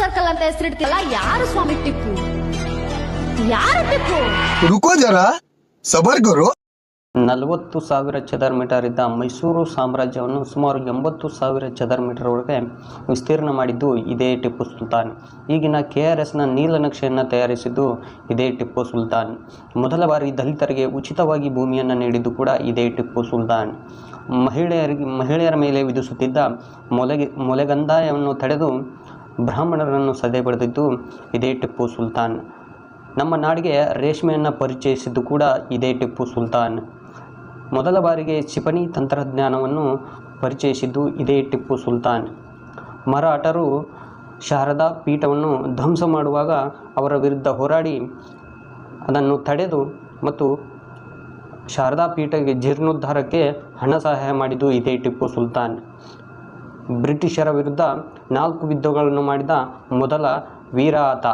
Circle ಅಂತ ಹೆಸರಿಡ್ತಿಲ್ಲ ಯಾರು ಸ್ವಾಮಿ ಟಿಪ್ಪು? ಯಾರು ಟಿಪ್ಪು? ರುಕೋ ಜರ ಸಬರ್ ಗುರು ನಲವತ್ತು ಸಾವಿರ ಚದರ ಮೀಟರ್ ಇದ್ದ ಮೈಸೂರು ಸಾಮ್ರಾಜ್ಯವನ್ನು ಸುಮಾರು ಎಂಬತ್ತು ಸಾವಿರ ಚದರ ಮೀಟರ್ ಒಳಗೆ ವಿಸ್ತೀರ್ಣ ಮಾಡಿದ್ದು ಇದೇ ಟಿಪ್ಪು ಸುಲ್ತಾನ್. ಈಗಿನ ಕೆ ಆರ್ ಎಸ್ನ ನೀಲನಕ್ಷೆಯನ್ನು ತಯಾರಿಸಿದ್ದು ಇದೇ ಟಿಪ್ಪು ಸುಲ್ತಾನ್. ಮೊದಲ ಬಾರಿ ದಲಿತರಿಗೆ ಉಚಿತವಾಗಿ ಭೂಮಿಯನ್ನು ನೀಡಿದ್ದು ಕೂಡ ಇದೇ ಟಿಪ್ಪು ಸುಲ್ತಾನ್. ಮಹಿಳೆಯರಿಗೆ ಮಹಿಳೆಯರ ಮೇಲೆ ವಿಧಿಸುತ್ತಿದ್ದ ಮೊಲೆಗೆ ಮೊಲೆಗಂದಾಯವನ್ನು ತಡೆದು ಬ್ರಾಹ್ಮಣರನ್ನು ಸದೆ ಬಡಿದಿದ್ದು ಇದೇ ಟಿಪ್ಪು ಸುಲ್ತಾನ್. ನಮ್ಮ ನಾಡಿಗೆ ರೇಷ್ಮೆಯನ್ನು ಪರಿಚಯಿಸಿದ್ದು ಕೂಡ ಇದೇ ಟಿಪ್ಪು ಸುಲ್ತಾನ್. ಮೊದಲ ಬಾರಿಗೆ ಕ್ಷಿಪಣಿ ತಂತ್ರಜ್ಞಾನವನ್ನು ಪರಿಚಯಿಸಿದ್ದು ಇದೇ ಟಿಪ್ಪು ಸುಲ್ತಾನ್. ಮರಾಠರು ಶಾರದಾ ಪೀಠವನ್ನು ಧ್ವಂಸ ಮಾಡುವಾಗ ಅವರ ವಿರುದ್ಧ ಹೋರಾಡಿ ಅದನ್ನು ತಡೆದು ಮತ್ತು ಶಾರದಾ ಪೀಠಕ್ಕೆ ಜೀರ್ಣೋದ್ಧಾರಕ್ಕೆ ಹಣ ಸಹಾಯ ಮಾಡಿದ್ದು ಇದೇ ಟಿಪ್ಪು ಸುಲ್ತಾನ್. ಬ್ರಿಟಿಷರ ವಿರುದ್ಧ ನಾಲ್ಕು ಯುದ್ಧಗಳನ್ನು ಮಾಡಿದ ಮೊದಲ ವೀರ ಆತ